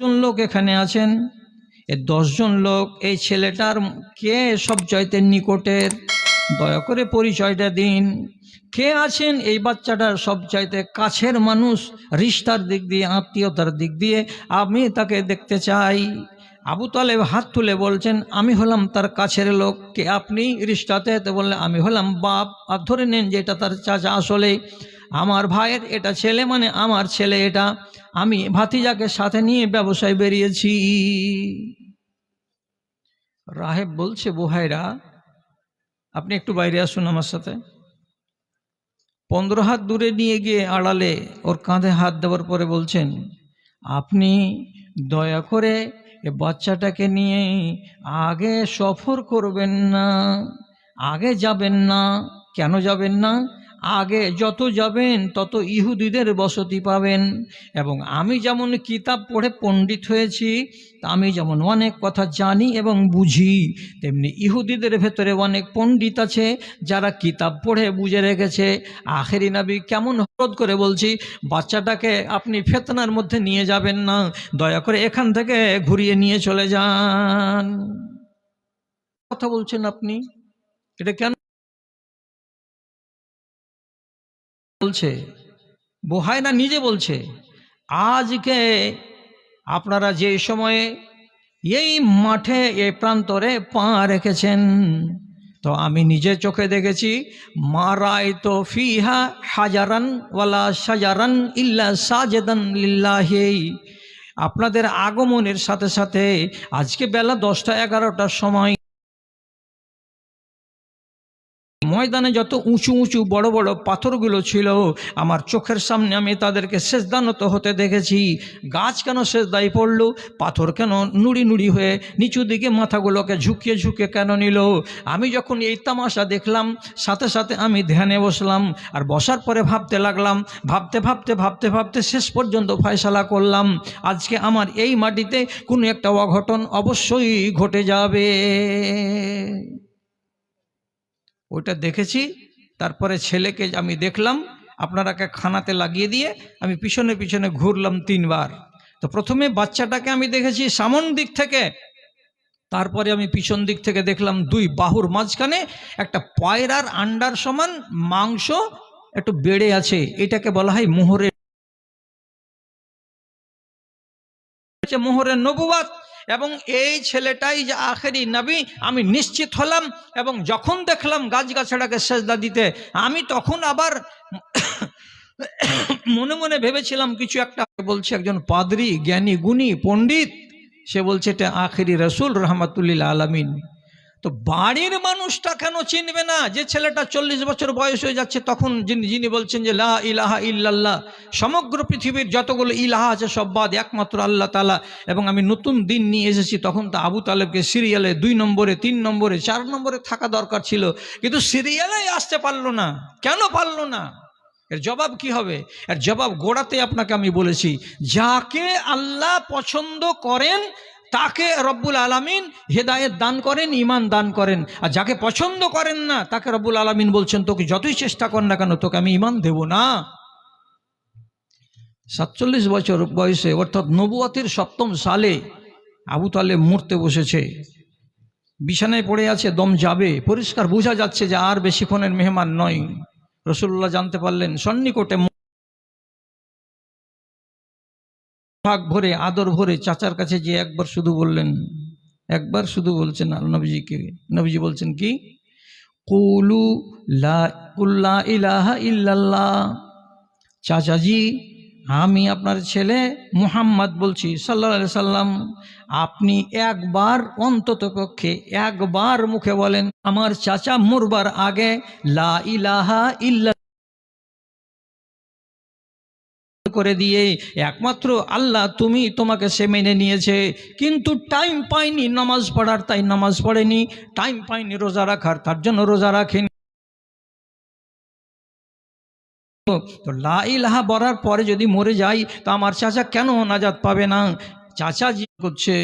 জন লোক এখানে আছেন। এই দশজন লোক, এই ছেলেটার কে সব চাইতে নিকটের? দয়া করে পরিচয়টা দিন। কে আছেন? এই বাচ্চাটার সব চাইতে কাছের মানুষ, রিস্তার দিক দিয়ে, আত্মীয়তার দিক দিয়ে। আমি তাকে দেখতে চাই। আবু তালেব হাত তুলে বলছেন, আমি হলাম তার কাছের লোক। কে আপনি? রিস্তাতে বললে, আমি হলাম বাপ। আর ধরে নেন যে এটা তার চাচা আসলে আমার ভাইয়ের এটা ছেলে মানে আমার ছেলে এটা। আমি ভাতিজাকে সাথে নিয়ে ব্যবসায় বেরিয়েছি। রাহেব বলছে, বোহাইরা, আপনি একটু বাইরে আসুন আমার সাথে। পনেরো হাত দূরে নিয়ে গিয়ে আড়ালে ওর কাঁধে হাত দেওয়ার পরে বলছেন, আপনি দয়া করে এ বাচ্চাটাকে নিয়ে আগে সফর করবেন না, আগে যাবেন না। কেন যাবেন না? আগে যত যাবেন, তত ইহুদিদের বসতি পাবেন। এবং আমি যেমন কিতাব পড়ে পণ্ডিত হয়েছি আমি যেমন অনেক কথা জানি এবং বুঝি, তেমনি ইহুদিদের ভেতরে অনেক পণ্ডিত আছে, যারা কিতাব পড়ে বুঝে রেখেছে। আখেরি নাবি কেমন হরদ করে বলছি, বাচ্চাটাকে আপনি ফেতনার মধ্যে নিয়ে যাবেন না, দয়া করে এখান থেকে ঘুরিয়ে নিয়ে চলে যান। কথা বলছেন আপনি? এটা কেন বলছে বোহায়না নিজে বলছে, আজকে আপনারা যে সময়ে এই মাঠে, এ প্রান্তরে পা রেখেছেন, তো আমি নিজে চোখে দেখেছি, মারাই তো ফিহা হাজারান ওয়ালা সাজারান ইল্লা সাজেদান লিল্লাহি। আপনাদের আগমনের সাথে সাথে আজকে বেলা দশটা এগারোটার সময় ময়দানে যত উঁচু উঁচু বড় বড় পাথরগুলো ছিল, আমার চোখের সামনে আমি তাদেরকে শেষদানত হতে দেখেছি। গাছ কেন শেষদায় পড়ল? পাথর কেন নুড়ি নুড়ি হয়ে নিচু দিকে মাথাগুলোকে ঝুঁকিয়ে ঝুঁকিয়ে কেন নিল? আমি যখন এই তামাশা দেখলাম, সাথে সাথে আমি ধ্যানে বসলাম আর বসার পরে ভাবতে লাগলাম, ভাবতে ভাবতে ভাবতে ভাবতে শেষ পর্যন্ত ফয়সালা করলাম, আজকে আমার এই মাটিতে কোনো একটা অঘটন অবশ্যই ঘটে যাবে। ওইটা দেখেছি। তারপরে ছেলেকে আমি দেখলাম, আপনারাকে খানাতে লাগিয়ে দিয়ে আমি পিছনে পিছনে ঘুরলাম তিনবার। তো প্রথমে বাচ্চাটাকে আমি দেখেছি সামন দিক থেকে। তারপরে আমি পিছন দিক থেকে দেখলাম দুই বাহুর মাঝখানে একটা পয়রার আন্ডার সমান মাংস একটু বেড়ে আছে। এটাকে বলা হয় মোহরের মোহরের নবুয়াত এবং এই ছেলেটাই যে আখেরি নবী, আমি নিশ্চিত হলাম এবং যখন দেখলাম গাছগাছড়াকে সেজদা দিতে, আমি তখন আবার মনে মনে ভেবেছিলাম, কিছু একটা বলছে একজন পাদরি, জ্ঞানী, গুণী, পণ্ডিত। সে বলছে, এটা আখেরি রসুল রহমতুল্লিল আলমিন। তো বাড়ির মানুষটা কেন চিনবে না? যে ছেলেটা চল্লিশ বছর বয়স হয়ে যাচ্ছে, তখন যিনি বলছেন যে, লা ইলাহা ইল্লাল্লাহ সমগ্র পৃথিবীর যতগুলো ইলাহা আছে, সব বাদ, একমাত্র আল্লাহ তালা এবং আমি নতুন দিন নিয়ে এসেছি, তখন তো আবু তালেবকে সিরিয়ালে দুই নম্বরে, তিন নম্বরে, চার নম্বরে থাকা দরকার ছিল। কিন্তু সিরিয়ালেই আসতে পারল না। কেন পারল না? এর জবাব কি হবে? এর জবাব গোড়াতে আপনাকে আমি বলেছি, যাকে আল্লাহ পছন্দ করেন তাকে রব্বুল আলামিন হেদায়েত দান করেন ইমান দান করেন। আর যাকে পছন্দ করেন না, তাকে রব্বুল আলামিন বলছেন, তোকে যতই চেষ্টা কর না কেন, তোকে আমি ইমান দেব না। সাতচল্লিশ বছর বয়সে, অর্থাৎ নবুয়াতির সপ্তম সালে আবু তালে মরতে বসেছে। বিছানায় পড়ে আছে, দম যাবে। পরিষ্কার বোঝা যাচ্ছে যে আর বেশিক্ষণের মেহমান নয়। রসুল্লাহ জানতে পারলেন, সন্নিকটে ভাগ ভরে, আদর ভরে চাচার কাছে যে একবার শুধু বললেন, একবার শুধু বলছেন আল নবীজিকে, নবীজি বলছেন কি? কুলু লা ইলাহা ইল্লাল্লাহ। চাচাজি, আমি আপনার ছেলে মুহাম্মদ বলছি সাল্লা সাল্লাম। আপনি একবার অন্তত পক্ষে একবার মুখে বলেন, আমার চাচা মরবার আগে লা ইলাহা ইল্লা করে দিয়ে একমাত্র আল্লাহ তুমি তোমাকে সে মেনে নিয়েছে। কিন্তু টাইম পাইনি নামাজ পড়ার, তাই নামাজ পড়েনি। টাইম পাইনি রোজা রাখার, তার জন্য রোজা রাখেনি। তো লা ইলাহা বলার পরে যদি মরে যাই, তো আমার চাচা কেন নাজাত পাবে না? চাচা জি করছে।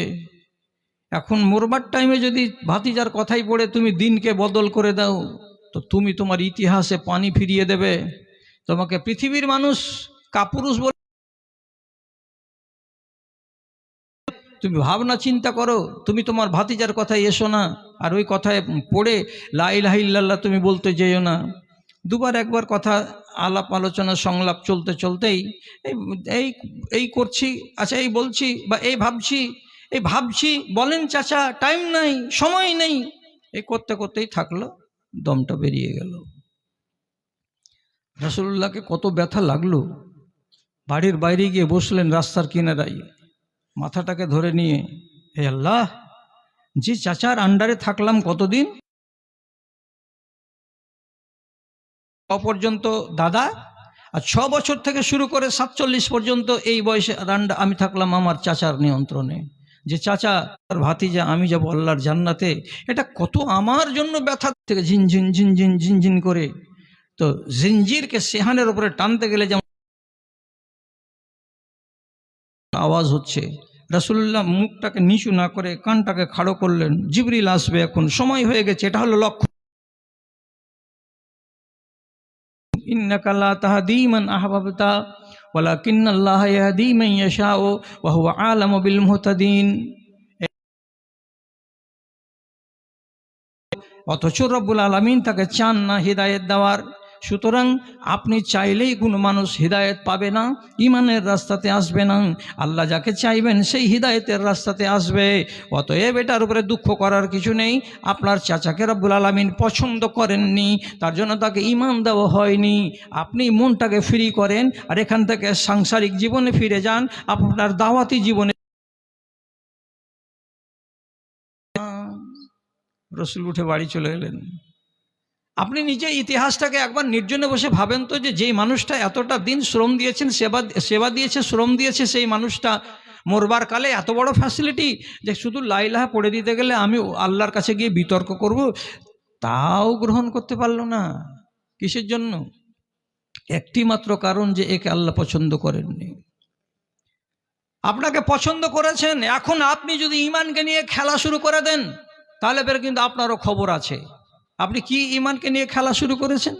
এখন মরবার টাইমে যদি ভাতিজার কথাই পড়ে, তুমি দিনকে বদল করে দাও। তো তুমি তোমার ইতিহাসে পানি ফিরিয়ে দেবে। তোমাকে পৃথিবীর মানুষ কাপুরুষ বলে তুমি ভাবনা চিন্তা করো, তুমি তোমার ভাতিজার কথায় এসো না, আর ওই কথায় পড়ে লাইলাহিল্লাহ তুমি বলতে যেও না। দুবার একবার কথা আলাপ আলোচনা সংলাপ চলতে চলতেই এই এই করছি আচ্ছা এই বলছি বা এই ভাবছি এই ভাবছি, বলেন চাচা টাইম নাই, সময় নেই। এই করতে করতেই থাকল, দমটা বেরিয়ে গেল। রাসুল্লাহকে কত ব্যথা লাগল। বাড়ির বাইরে গিয়ে বসলেন রাস্তার কিনারায়। মাথাটাকে ধরে নিয়ে, হে আল্লাহ, যে চাচার আন্ডারে থাকলাম কতদিন? পর্যন্ত দাদা, আর ছ বছর থেকে শুরু করে সাতচল্লিশ পর্যন্ত এই বয়সে রান্ডা আমি থাকলাম আমার চাচার নিয়ন্ত্রণে। যে চাচা আর ভাতিজা, আমি যাব আল্লাহর জান্নাতে, এটা কত আমার জন্য ব্যথা থেকে ঝিনঝিন ঝিনঝিন ঝিনঝিন করে। তো জিঞ্জিরকে সেহানের উপরে টানতে গেলে যেমন আওয়াজ হচ্ছে। রাসুল্লাহ মুখটাকে নিচু না করে কানটাকে খাড়ো করলেন। জিবরিল আসবে এখন। সময় হয়ে গেছে। এটা হলো লক্ষ্য। অথচ রব্বুল আলমিন তাকে চান না, হৃদায়ত দেওয়ার। সুতরাং আপনি চাইলেই কোনো মানুষ হৃদায়ত পাবে না ইমানের রাস্তাতে আসবে না। আল্লাহ যাকে চাইবেন সেই হৃদায়তের রাস্তাতে আসবে। অতএব এটার উপরে দুঃখ করার কিছু নেই। আপনার চাচাকে রব্বুল আলমিন পছন্দ করেননি, তার জন্য তাকে ইমান দেওয়া হয়নি। আপনি মনটাকে ফ্রি করেন আর এখান থেকে সাংসারিক জীবনে ফিরে যান। আপনার দাওয়াতি জীবনে রসুল উঠে বাড়ি চলে এলেন। আপনি নিজে ইতিহাসটাকে একবার নির্জনে বসে ভাবেন তো যে যেই মানুষটা এতটা দিন শ্রম দিয়েছেন, সেবা সেবা দিয়েছে, শ্রম দিয়েছে, সেই মানুষটা মরবার কালে এত বড় ফ্যাসিলিটি যে শুধু লাইলাহা পড়ে দিতে গেলে আমি আল্লাহর কাছে গিয়ে বিতর্ক করব, তাও গ্রহণ করতে পারল না। কিসের জন্য? একটি মাত্র কারণ যে একে আল্লাহ পছন্দ করেননি। আপনাকে পছন্দ করেছেন, এখন আপনি যদি ইমানকে নিয়ে খেলা শুরু করে দেন, তাহলে বের কিন্তু আপনারও খবর আছে। আপনি কি ইমানকে নিয়ে খেলা শুরু করেছেন?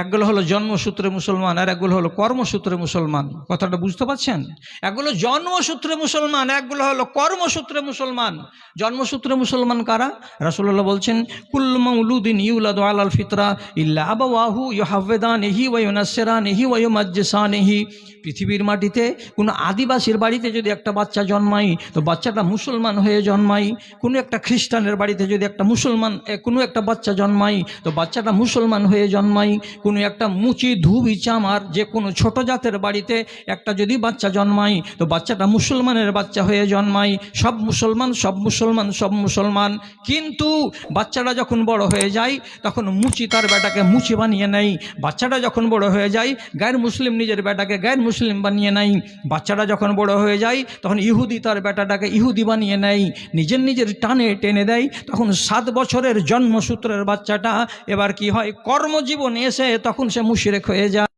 একগুলো হলো জন্মসূত্রে মুসলমান, আর একগুলো হলো কর্মসূত্রে মুসলমান। কথাটা বুঝতে পারছেন? একগুলো জন্মসূত্রে মুসলমান, একগুলো হলো কর্মসূত্রে মুসলমান। জন্মসূত্রে মুসলমান কারা? রাসুল্লাহ বলছেন কুল্লমউলুদ্দিন ইউলাদ আলাল ফিতরা ইল্লা আবাহু ইহাবেদান এহি ওয়নাসেরান এহি ওয়মাজ্জেসান এহি পৃথিবীর মাটিতে কোনো আদিবাসীর বাড়িতে যদি একটা বাচ্চা জন্মায়, তো বাচ্চাটা মুসলমান হয়ে জন্মাই কোনো একটা খ্রিস্টানের বাড়িতে যদি একটা মুসলমান কোনো একটা বাচ্চা জন্মায়, তো বাচ্চাটা মুসলমান হয়ে জন্মায়। কোনো একটা মুচি ধুবি চামার, যে কোনো ছোট জাতের বাড়িতে একটা যদি বাচ্চা জন্মায়, তো বাচ্চাটা মুসলমানের বাচ্চা হয়ে জন্মায়। সব মুসলমান সব মুসলমান সব মুসলমান। কিন্তু বাচ্চাটা যখন বড় হয়ে যায়, তখন মুচি তার বেটাকে মুচি বানিয়ে নেয়। বাচ্চাটা যখন বড় হয়ে যায়, গায়ের মুসলিম নিজের বেটাকে গায়ের মুসলিম বানিয়ে নেয়। বাচ্চাটা যখন বড় হয়ে যায়, তখন ইহুদি তার বেটাটাকে ইহুদি বানিয়ে নেয়। নিজের নিজের টানে টেনে দেয়। তখন সাত বছরের জন্মসূত্রের বাচ্চাটা এবার কি হয়, কর্মজীবনে এসে তখন সে মুশরেক হয়ে যায়।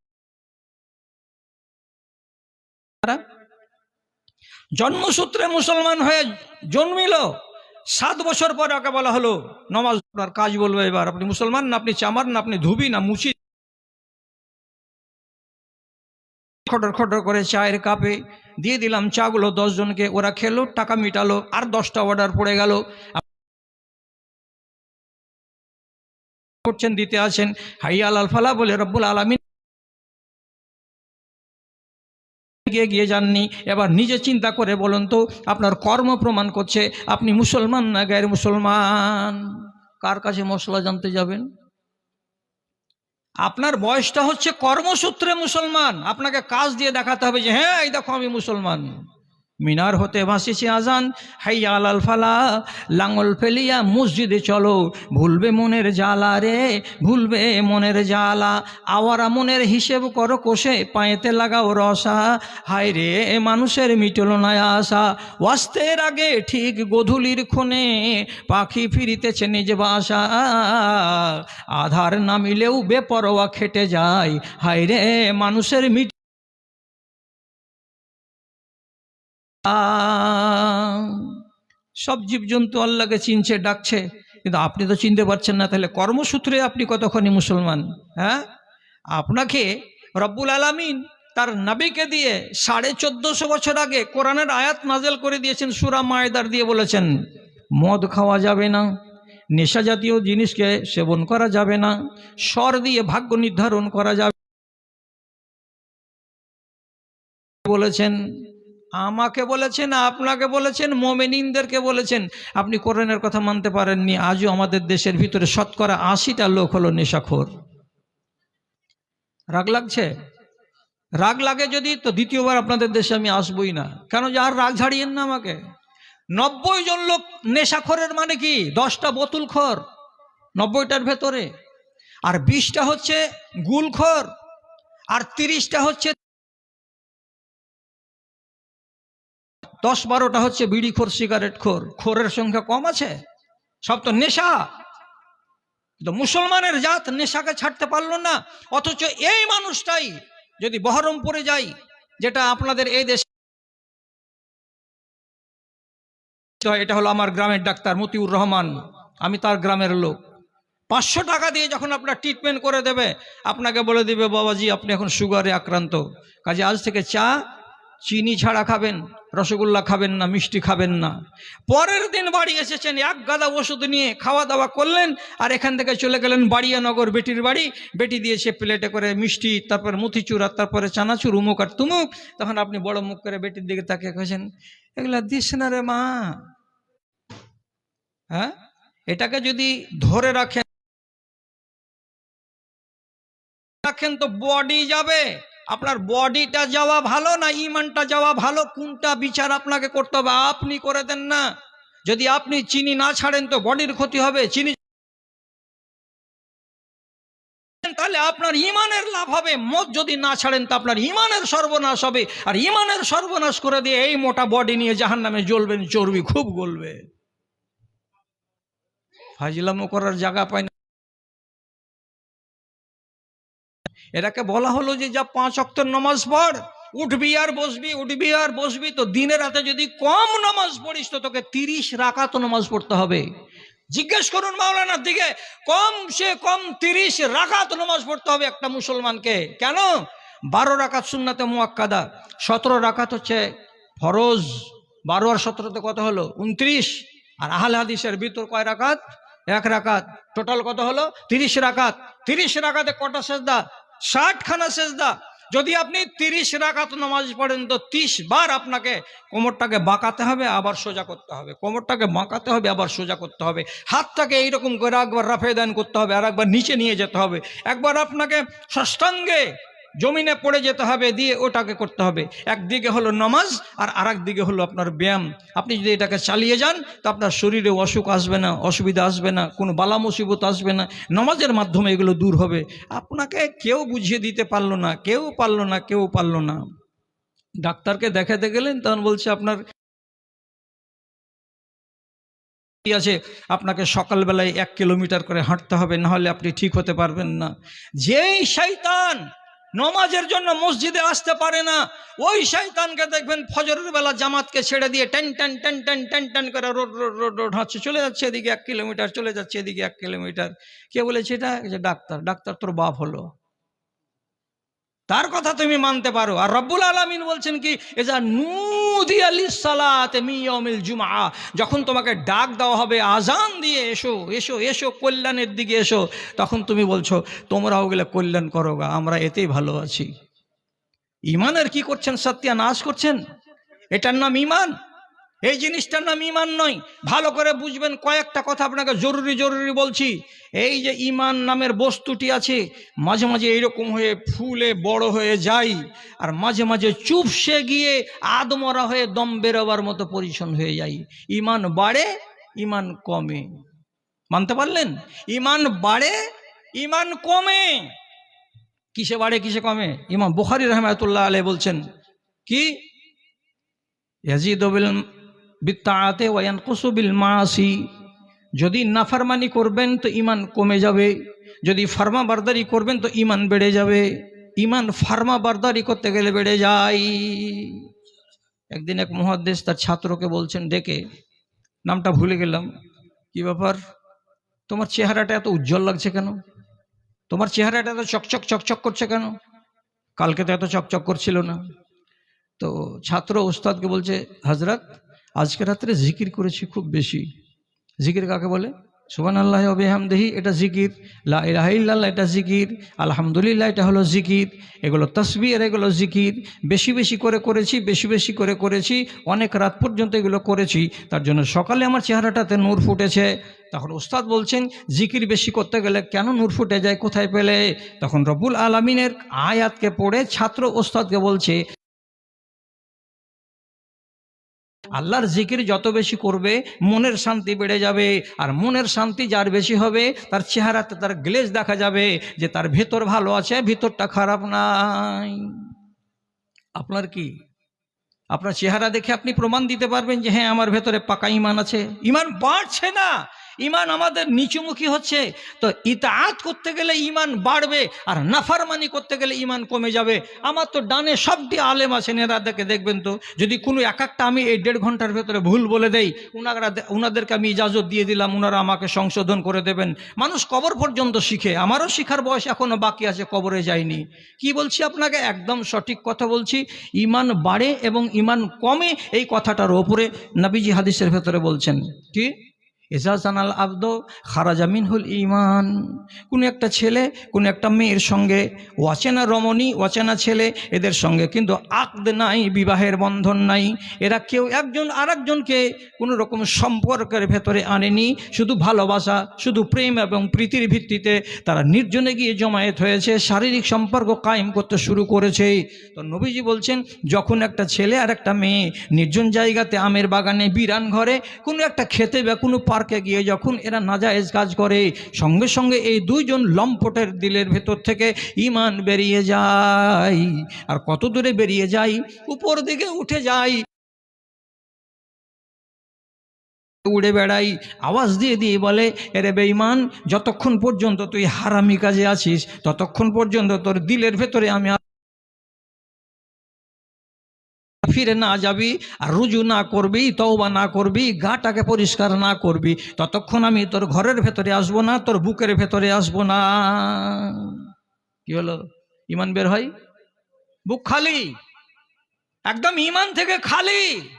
জন্মসূত্রে মুসলমান হয়ে জন্মিল। সাত বছর পর ওকে বলা হলো, নমাজ পড়ার কাজ বলবে এবার। আপনি মুসলমান না, আপনি চামার না, আপনি ধুবি না, মুচি খটর খটর করে চায়ের কাপে দিয়ে দিলাম চাগুলো জনকে ওরা খেলো, টাকা মিটালো, আর দশটা অর্ডার পড়ে গেল। করছেন, দিতে আছেন হাইয়াল আলফালা বলে, রব্বুল আলমিন গিয়ে যাননি। এবার নিজে চিন্তা করে বলুন তো, আপনার কর্ম প্রমাণ করছে। আপনি মুসলমান না গায়ের মুসলমান? কার কাছে মশলা জানতে যাবেন? আপনার বয়সটা হচ্ছে কর্মসূত্রে মুসলমান। আপনাকে কাজ দিয়ে দেখাতে হবে যে হ্যাঁ এই দেখো আমি মুসলমান। মিনার হতে ভাসিছে আজান। হাইয়া আল ফালা লাঙ্গল ফেলিয়া মসজিদে চলো। ভুলবে মনের জ্বালা রে, ভুলবে মনের জ্বালা। আওয়ারা মনের হিসেব করো কোষে, পায়েতে লাগাও রসা। হায় রে, মানুষের মিটল না আশা ওয়াস্তের আগে ঠিক গধূলির ক্ষণে পাখি ফিরিতেছে নিজ বাসা। আধার নামিলেও বেপরোয়া খেটে যায়। হায় রে, মানুষের মিট সব জীবজন্তু আল্লাহকে চিনছে, ডাকছে, কিন্তু আপনি তো চিনতে পারছেন না, তাহলে কর্মসূত্রে আপনি কতক্ষণই মুসলমান হ্যাঁ? আপনাকে রব্বুল আলামিন তার নাবিকে দিয়ে সাড়ে চোদ্দশো বছর আগে কোরআনের আয়াত নাজেল করে দিয়েছেন, সুরা মায়দার দিয়ে বলেছেন, মদ খাওয়া যাবে না, নেশা জাতীয় জিনিসকে সেবন করা যাবে না, স্বর দিয়ে ভাগ্য নির্ধারণ করা যাবে বলেছেন আমাকে বলেছেন, আপনাকে বলেছেন, মোমেনিনদেরকে বলেছেন। আপনি কোরআনের কথা মানতে পারেননি, আজও আমাদের দেশের ভিতরে শতকরা আশিটা লোক হলো নেশাখোর। রাগ লাগছে? রাগ লাগে যদি, তো দ্বিতীয়বার আপনাদের দেশে আমি আসবই না। কেন যে আর রাগ ঝাড়িয়েন না আমাকে? নব্বই জন লোক নেশাখোরের মানে কি? দশটা বোতল খোর নব্বইটার ভেতরে। আর বিশটা হচ্ছে গুলখোর। আর তিরিশটা হচ্ছে দশ বারোটা হচ্ছে বিড়ি খোর, সিগারেট খোর, খোরের সংখ্যা কম আছে? সব তো নেশা। তো মুসলমানের জাত নেশাকে ছাড়তে পারল না, অথচ এই মানুষটাই যদি বহরমপুরে যাই, যেটা আপনাদের এই দেশে এটা হলো আমার গ্রামের ডাক্তার মতিউর রহমান। আমি তার গ্রামের লোক। পাঁচশো টাকা দিয়ে যখন আপনার ট্রিটমেন্ট করে দেবে, আপনাকে বলে দিবে, বাবাজি, আপনি এখন সুগারে আক্রান্ত। কাজে আজ থেকে চা চিনি ছাড়া খাবেন, রসগোল্লা খাবেন না, মিষ্টি খাবেন না। পরের দিন বাড়ি এসেছেন, এক গাদা ওষুধ নিয়ে খাওয়া দাওয়া করলেন, আর এখান থেকে চলে গেলেন বাড়িয়ানগর বেটির বাড়ি। বেটি দিয়েছে প্লেটে করে মিষ্টি, তারপর মুথিচুর আর তারপরে চানাচুর, উমুক আর তুমুক। তখন আপনি বড় মুখ করে বেটির দিকে তাকিয়ে কেছেন এগুলা দিস না রে মা। হ্যাঁ? এটাকে যদি ধরে রাখেন রাখেন তো বডি যাবে। আপনার বডিটা যাওয়া ভালো না ইমানটা যাওয়া ভালো? কোনটা বিচার আপনাকে করতে হবে? আপনি করে দেন না। যদি আপনি চিনি না ছাড়েন তো বডির ক্ষতি হবে। চিনি তাহলে আপনার ইমানের লাভ হবে। মদ যদি না ছাড়েন তো আপনার ইমানের সর্বনাশ হবে। আর ইমানের সর্বনাশ করে দিয়ে এই মোটা বডি নিয়ে জাহান নামে জ্বলবেন, চর্বি খুব গলবে। ফাজিলামো করার জায়গা পায় এটাকে বলা হলো যে যা পাঁচ অক্টর নমাজ পড়, উঠবি আর বসবি, উঠবি আর বসবি, তো দিনে রাতে যদি কম নামাজ পড়িস তো তোকে তিরিশ রাকাত নামাজ পড়তে হবে। জিজ্ঞেস করুন মাওলানার দিকে, কম সে কম তিরিশ রাকাত নামাজ পড়তে হবে একটা মুসলমানকে। কেন? বারো রাকাত সুন্নাতে মুয়াক্কাদা, সতেরো রাকাত হচ্ছে ফরজ, বারো আর সতেরোতে কত হলো? উনত্রিশ। আর আহল হাদিসের ভিতর কয় রাকাত? এক রাকাত। টোটাল কত হলো? তিরিশ রাকাত। তিরিশ রাকাতে কটা সেজদা? ষাট খানা সেজদা। যদি আপনি তিরিশ রাকাত নামাজ পড়েন, তো তিরিশ বার আপনাকে কোমরটাকে বাঁকাতে হবে, আবার সোজা করতে হবে। কোমরটাকে বাঁকাতে হবে, আবার সোজা করতে হবে। হাতটাকে এইরকম করে একবার রাফে দান করতে হবে আর একবার নিচে নিয়ে যেতে হবে। একবার আপনাকে ষষ্ঠাঙ্গে জমিনে পড়ে যেতে হবে, দিয়ে ওটাকে করতে হবে। একদিকে হলো নামাজ, আর আরেক দিকে হলো আপনার ব্যায়াম। আপনি যদি এটাকে চালিয়ে যান, তো আপনার শরীরে অসুখ আসবে না, অসুবিধা আসবে না, কোনো বালা মুসিবত আসবে না। নামাজের মাধ্যমে এগুলো দূর হবে। আপনাকে কেউ বুঝিয়ে দিতে পারল না, কেউ পারল না, কেউ পারল না। ডাক্তারকে দেখাতে গেলেন, তখন বলছে, আপনার আছে? আপনাকে সকালবেলায় এক কিলোমিটার করে হাঁটতে হবে না হলে আপনি ঠিক হতে পারবেন না। যেই শৈতান নমাজের জন্য মসজিদে আসতে পারে না। ওই শৈতানকে দেখবেন ফজরের বেলা জামাতকে ছেড়ে দিয়ে ten ten ten ten ten ten করে রোড রোড রোড রোড হাঁটছে চলে যাচ্ছে এদিকে এক কিলোমিটার, চলে যাচ্ছে এদিকে এক কিলোমিটার। কে বলেছে এটা? যে ডাক্তার ডাক্তার তোর বাপ হলো। তার কথা তুমি মানতে পারো। আর রব্বুল আলমিন বলছেন কি, এজা নুদি আলি সালাতে মিয়মিল জুমা যখন তোমাকে ডাক দেওয়া হবে আজান দিয়ে এসো এসো এসো, কল্যাণের দিকে এসো তখন তুমি বলছো তোমরা ওগুলো কল্যাণ করো গা, আমরা এতেই ভালো আছি। ইমানের কি করছেন, সত্যা নাশ করছেন? এটার নাম ইমান এই জিনিসটার নাম ইমান নয়। ভালো করে বুঝবেন, কয়েকটা কথা আপনাকে জরুরি জরুরি বলছি। এই যে ইমান নামের বস্তুটি আছে, মাঝে মাঝে এইরকম হয়ে ফুলে বড় হয়ে যায়, আর মাঝে মাঝে চুপসে গিয়ে আদমরা হয়ে দম বেরোবার মতো পরিচ্ছন্ন হয়ে যায়। ইমান বাড়ে ইমান কমে। মানতে পারলেন? ইমান বাড়ে ইমান কমে। কিসে বাড়ে, কিসে কমে? ইমাম বুখারি রহমাতুল্লাহ আলাই বলছেন, কি? বিত্তাআতে ওয়ান কুসুবিল মাসি যদি নাফরমানি করবেন তো ইমান কমে যাবে। যদি ফার্মা বারদারি করবেন তো ইমান বেড়ে যাবে। ইমান ফার্মা বারদারি করতে গেলে বেড়ে যায়। একদিন এক মহাদেশ তার ছাত্রকে বলছেন ডেকে নামটা ভুলে গেলাম। কি ব্যাপার? তোমার চেহারাটা এত উজ্জ্বল লাগছে কেন? তোমার চেহারাটা এত চকচক চকচক করছে কেন? কালকে তো এত চকচক করছিল না। তো ছাত্র ওস্তাদকে বলছে হজরত আজকে রাত্রে জিকির করেছি খুব বেশি। জিকির কাকে বলে? সুবান আল্লাহ অবেহামদেহি এটা জিকির। লা ইলাহা এটা জিকির। আলহামদুলিল্লাহ, এটা হলো জিকির। এগুলো তসবি আর এগুলো জিকির। বেশি বেশি করে করেছি, বেশি বেশি করে করেছি, অনেক রাত পর্যন্ত এগুলো করেছি। তার জন্য সকালে আমার চেহারাটাতে নূর ফুটেছে। তখন ওস্তাদ বলছেন, জিকির বেশি করতে গেলে কেন নূর ফুটে যায়? কোথায় পেলে? তখন রব্বুল আলমিনের আয়াতকে পড়ে ছাত্র ওস্তাদকে বলছে আল্লাহর জিকির যত বেশি করবে, মনের শান্তি বেড়ে যাবে। আর মনের শান্তি যার বেশি হবে, তার চেহারাতে তার গ্লেজ দেখা যাবে যে তার ভেতর ভালো আছে, ভেতরটা খারাপ নাই। আপনার কি? আপনার চেহারা দেখে আপনি প্রমাণ দিতে পারবেন যে হ্যাঁ আমার ভেতরে পাকা ইমান আছে। ইমান বাড়ছে না। ইমান আমাদের নিচুমুখী হচ্ছে। তো ইতাআত করতে গেলে ইমান বাড়বে, আর নাফারমানি করতে গেলে ইমান কমে যাবে। আমার তো ডানে সবটি আলেম এরা দেখে দেখবেন তো। যদি কোনো এক একটা আমি এই দেড় ঘণ্টার ভেতরে ভুল বলে দেই, উনারা উনাদেরকে আমি ইজাজত দিয়ে দিলাম, উনারা আমাকে সংশোধন করে দেবেন। মানুষ কবর পর্যন্ত শিখে, আমারও শিখার বয়স এখনও বাকি আছে, কবরে যায়নি। কি বলছি আপনাকে? একদম সঠিক কথা বলছি। ইমান বাড়ে এবং ইমান কমে, এই কথাটার ওপরে নবীজি হাদিসের ভেতরে বলছেন। কি? এজাজানাল আব্দ খারাজামিন হুল ইমান কোনো একটা ছেলে, কোনো একটা মেয়ের সঙ্গে অচেনা রমণী অচেনা ছেলে, এদের সঙ্গে কিন্তু আকদ নাই, বিবাহের বন্ধন নাই। এরা কেউ একজন আর একজনকে রকম সম্পর্কের ভেতরে আনেনি। শুধু ভালোবাসা, শুধু প্রেম এবং প্রীতির ভিত্তিতে তারা নির্জনে গিয়ে জমায়েত হয়েছে, শারীরিক সম্পর্ক কায়েম করতে শুরু করেছে। তো নবীজি বলছেন, যখন একটা ছেলে আর একটা মেয়ে নির্জন জায়গাতে আমের বাগানে বিরান ঘরে, কোনো একটা খেতে বা কোনো পার্কে গিয়ে যখন এরা নাজায়েজ কাজ করে, সঙ্গে সঙ্গে এই দুইজন লম্পটের দিলের ভেতর থেকে ইমান বেরিয়ে যায়। আর কত দূরে বেরিয়ে যায়? উপর দিকে উঠে যায়। উড়ে বেড়াই আওয়াজ দিয়ে দিয়ে বলে, এরে বেঈমান, যতক্ষণ পর্যন্ত তুই হারামি কাজে আছিস, ততক্ষণ পর্যন্ত তোর দিলের ভেতরে আমি ফিরে না যাবি, আর রুজু না করবি, তওবা না করবি, গাটাকে পরিষ্কার না করবি, ততক্ষণ আমি তোর ঘরের ভেতরে আসব না, তোর বুকের ভেতরে আসব না। কি হলো? ইমান বের হয়? বুক খালি? একদম ইমান থেকে খালি?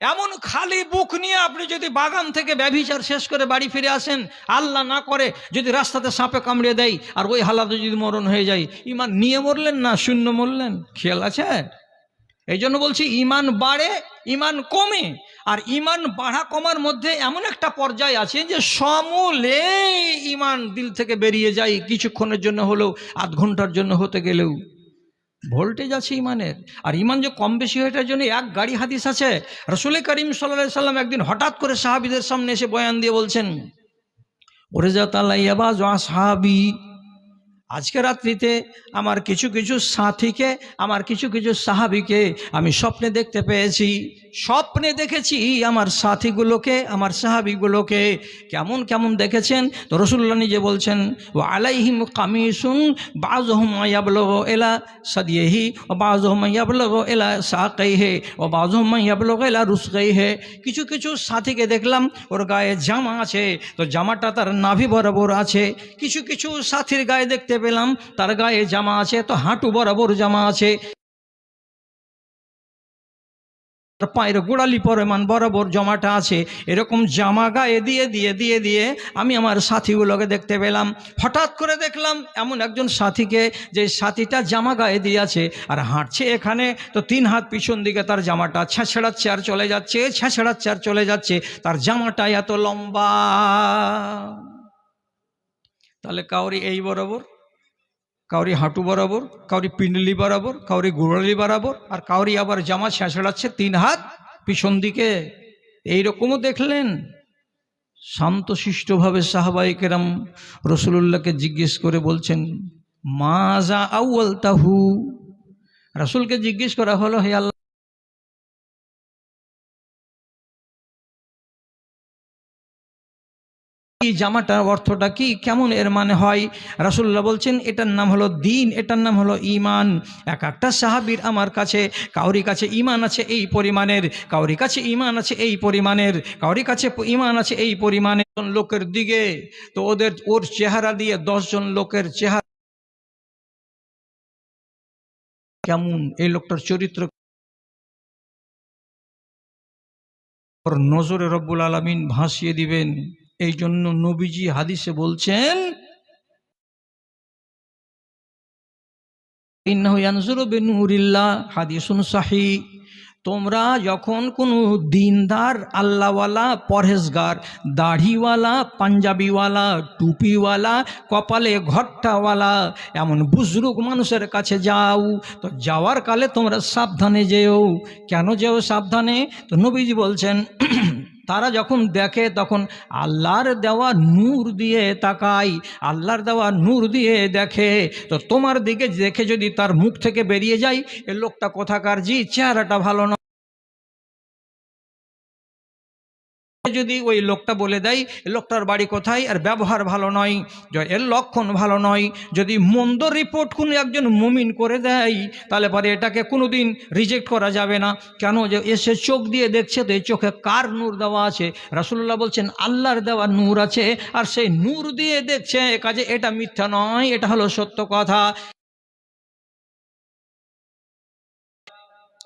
এমন খালি বুক নিয়ে আপনি যদি বাগান থেকে ব্যভিচার শেষ করে বাড়ি ফিরে আসেন, আল্লাহ না করে, যদি রাস্তাতে সাপে কামড়ে দেয়, আর ওই হালাতে যদি মরণ হয়ে যায়, ইমান নিয়ে মরলেন না, শূন্য মরলেন? খেয়াল আছে? এই জন্য বলছি ইমান বাড়ে, ইমান কমে। আর ইমান বাড়া কমার মধ্যে এমন একটা পর্যায় আছে যে সমূলে ইমান দিল থেকে বেরিয়ে যায়, কিছুক্ষণের জন্য হলেও, আধ ঘণ্টার জন্য হতে গেলেও। ভোল্টেজ আছে ইমানের। আর ইমান যে কম বেশি হয়েটার জন্য এক গাড়ি হাদিস আছে। রসুল করিম সাল্লা সাল্লাম একদিন হঠাৎ করে সাহাবিদের সামনে এসে বয়ান দিয়ে বলছেন, ওরে যা তাল্লাইয়াবাজ সাহাবি আজকে রাত্রিতে আমার কিছু কিছু সাথীকে, আমার কিছু কিছু সাহাবিকে আমি স্বপ্নে দেখতে পেয়েছি। স্বপ্নে দেখেছি আমার সাথীগুলোকে, আমার সাহাবিগুলোকে। কেমন কেমন দেখেছেন? তো রসুল্লা নিজে বলছেন ও আলাইহিম কামিসুন বাজহম ইয়াবলগ এলা সাদিয়েহি ও বাজহম ইয়াবলগ এলা সাকাই হে ও বাজহম ইয়াবলগ এলা রুসকাই হে কিছু কিছু সাথীকে দেখলাম, ওর গায়ে জামা আছে, তো জামাটা তার নাভি বরাবর আছে। কিছু কিছু সাথীর গায়ে দেখতে পেলাম, তার গায়ে জামা আছে, তো হাঁটু বরাবর জামা আছে। পায়ের গোড়ালি পরিমাণ বরাবর জমাটা আছে। এরকম জামা গায়ে দিয়ে দিয়ে দিয়ে দিয়ে আমি আমার সাথীগুলোকে দেখতে পেলাম। হঠাৎ করে দেখলাম এমন একজন সাথীকে যে সাথীটা জামা গায়ে দিয়ে আছে আর হাঁটছে এখানে। তো তিন হাত পিছন দিকে তার জামাটা ছেঁচড়াচ্ছে আর চলে যাচ্ছে ছেঁচড়াচ্ছে আর চলে যাচ্ছে। তার জামাটা এত লম্বা। তাহলে কাউরি এই বরাবর কাউরি হাঁটু বরাবর, কাউরি পিন্ডলি বরাবর, কাউরি গোড়ালি বরাবর, আর কাউরি আবার জামা ছেঁচড়াচ্ছে তিন হাত পিছন দিকে। এইরকমও দেখলেন? শান্তশিষ্টভাবে সাহাবাই কেরাম রসুল্লাহকে জিজ্ঞেস করে বলছেন মাজা আউ্ল তাহু রসুলকে জিজ্ঞেস করা হলো, হে আল্লাহ এই জামাটার অর্থটা কি? কেমন এর মানে হয়? রাসুল্লাহ বলছেন, এটার নাম হলো দিন, এটার নাম হলো ইমান এক একটা সাহাবির আমার কাছে কাউরি কাছে ইমান আছে এই পরিমাণের কাউরি কাছে ইমান আছে এই পরিমাণের কাউরি কাছে ইমান আছে এই পরিমাণের। লোকের দিকে, তো ওদের, ওর চেহারা দিয়ে দশজন লোকের চেহারা। কেমন এই লোকটার চরিত্র? নজরে রব্বুল আলমিন ভাসিয়ে দিবেন। এই জন্য নবীজি হাদিসে বলছেন সাহি। তোমরা যখন কোনো দিনদার, আল্লাহওয়ালা, পরহেজগার, দাড়িওয়ালা, পাঞ্জাবিওয়ালা, টুপিওয়ালা, কপালে ঘট্টাওয়ালা, এমন বুজরুগ মানুষের কাছে যাও, তো যাওয়ার কালে তোমরা সাবধানে যেও। কেন যেও সাবধানে? তো নবীজি বলছেন তারা যখন দেখে তখন আল্লাহর দেওয়া নূর দিয়ে তাকাই, আল্লাহর দেওয়া নূর দিয়ে দেখে, তো তোমার দিকে দেখে যদি তার মুখ থেকে বেরিয়ে যায়, এ লোকটা কোথাকার জি, চেহারাটা ভালো যদি ওই লোকটা বলে দেয়, লোকটার বাড়ি কোথায়? আর ব্যবহার ভালো নয় এর লক্ষণ ভালো নয়, যদি মন্দ রিপোর্ট কোনো একজন মুমিন করে দেয়, তাহলে পরে এটাকে কোনোদিন রিজেক্ট করা যাবে না। কেন যে এসে চোখ দিয়ে দেখছে তো এই চোখে কার নূর দেওয়া আছে? রাসুল্লাহ বলছেন, আল্লাহর দেওয়া নূর আছে, আর সেই নূর দিয়ে দেখছে, কাজে এটা মিথ্যা নয়, এটা হলো সত্য কথা।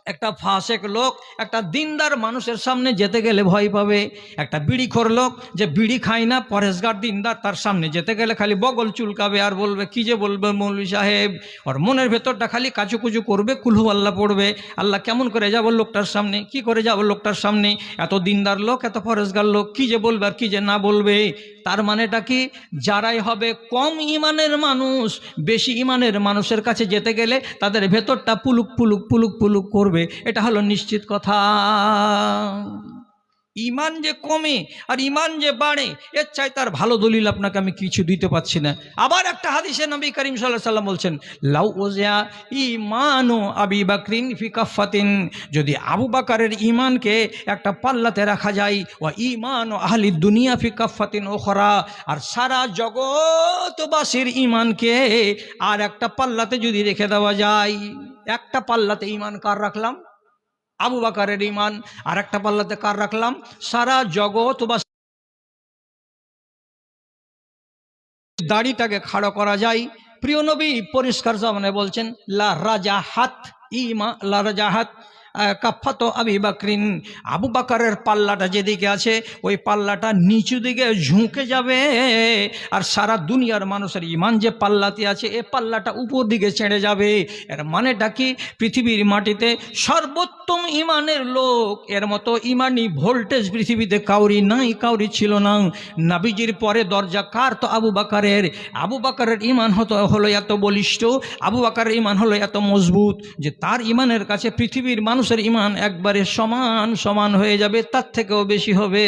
একটা ফাঁসেক লোক, একটা দিনদার মানুষের সামনে যেতে গেলে ভয় পাবে। একটা বিড়িখোর লোক যে বিড়ি খায় না, পরেশগার দিনদার তার সামনে যেতে গেলে খালি বগল চুলকাবে আর বলবে, কি যে বলবে মৌলভী সাহেব? ওর মনের ভেতরটা খালি কাচুকুচু করবে কুলহু আল্লাহ পড়বে। আল্লাহ কেমন করে যাব লোকটার সামনে? কি করে যাব লোকটার সামনে? এত দিনদার লোক, এত ফরেজগার লোক, কি যে বলবে আর কি যে না বলবে? তার মানেটা কি? যারাই হবে কম ইমানের মানুষ, বেশি ইমানের মানুষের কাছে যেতে গেলে তাদের ভেতরটা পুলুক পুলুক পুলুক পুলুক করবে। এটা হলো নিশ্চিত কথা। ইমান যে কমে আর ইমান যে বাড়ে, এর চাই তার ভালো দলিল আপনাকে আমি কিছু দিতে পারছি না। আবার একটা হাদিসে নবী করিম সাল্লাহ সাল্লাম বলছেন, লাউ ওজা ইমান ও আবি বাকরিন ফিকাফাতিন যদি আবু বাকারের ইমানকে একটা পাল্লাতে রাখা যায় ও ইমান ও আহলি দুনিয়া ফিকাফাতিন ওখরা আর সারা জগৎবাসীর ইমানকে আর একটা পাল্লাতে যদি রেখে দেওয়া যায়, একটা পাল্লাতে ইমান কার রাখলাম? আবু বাকারের ইমান আর একটা পাল্লাতে কার রাখলাম? সারা জগৎ বা দাড়িটাকে খাড়ো করা যায়। প্রিয় নবী পরিষ্কার জামানে বলছেন, লা রাজা হাত ইমা, লা রাজা হাত কাফাত আবি বাকরিন। আবু বাকারের পাল্লাটা যেদিকে আছে, ওই পাল্লাটা নিচু দিকে ঝুঁকে যাবে। আর সারা দুনিয়ার মানুষের ইমান যে পাল্লাতে আছে, এ পাল্লাটা উপর দিকে ছেড়ে যাবে। এর মানেটা কি? পৃথিবীর মাটিতে সর্বোত্তম ইমানের লোক। এর মতো ইমানি ভোল্টেজ পৃথিবীতে কাউরি নাই, কাউরি ছিল না। নাবিজির পরে দরজা কার তো আবু বাকারের? আবু বাকারের ইমান হতো, হলো এত বলিষ্ঠ। আবু বাকারের ইমান হলো এত মজবুত যে তার ইমানের কাছে পৃথিবীর মানুষের ইমান একবারে সমান সমান হয়ে যাবে, তার থেকেও বেশি হবে।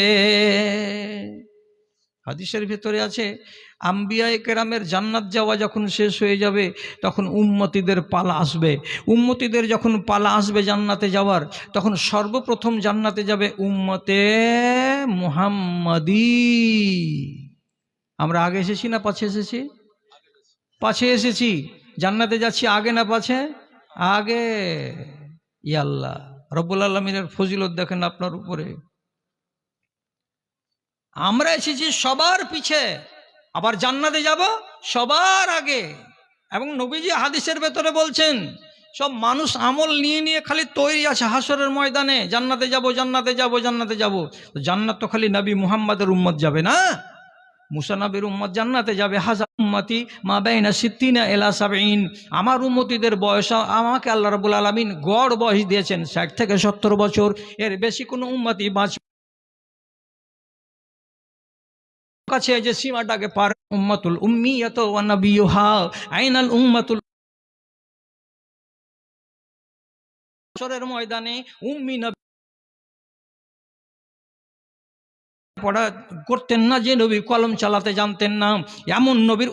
হাদিসের ভেতরে আছে, আম্বিয়া কেরামের জান্নাত যাওয়া যখন শেষ হয়ে যাবে, তখন উম্মতিদের পালা আসবে। উম্মতিদের যখন পালা আসবে জান্নাতে যাওয়ার, তখন সর্বপ্রথম জান্নাতে যাবে উম্মতে মুহাম্মাদি। আমরা আগে এসেছি না পাছে এসেছি? পাছে এসেছি। জান্নাতে যাচ্ছি আগে না পাছে? আগে। ইয়াল্লাহ রব্বুল আলমিনের ফজিলত দেখেন আপনার উপরে। আমরা এসেছি সবার পিছে, আবার জান্নাতে যাব সবার আগে। এবং নবীজি হাদিসের ভেতরে বলছেন, সব মানুষ আমল নিয়ে নিয়ে খালি তৈরি আছে হাসরের ময়দানে, জান্নাতে যাব জান্নাতে যাব জান্নাতে যাব। জান্নাত তো খালি নবী মুহাম্মাদের উম্মত যাবে না? মুসা নবীর উম্মত জান্নাতে যাবে। হাজার উম্মতি, মা বেইনা সিদ্দিনা এলা সাবেইন আমার উম্মতিদের বয়স আমাকে আল্লাহ রাবুল আলমিন গড় বয়স দিয়েছেন, ষাট থেকে সত্তর বছর। এর বেশি কোনো উম্মতি বাঁচ কাছে যে সীমাটাকে পার উম্মাতুল উম্মিয়াত ওয়া নাবিয়ুহা, আইনাল উম্মাতুল বছরের ময়দানে উম্মি পড়া করতেন না যে নবী কলম চালাতে জানতেন না। এমন নবীর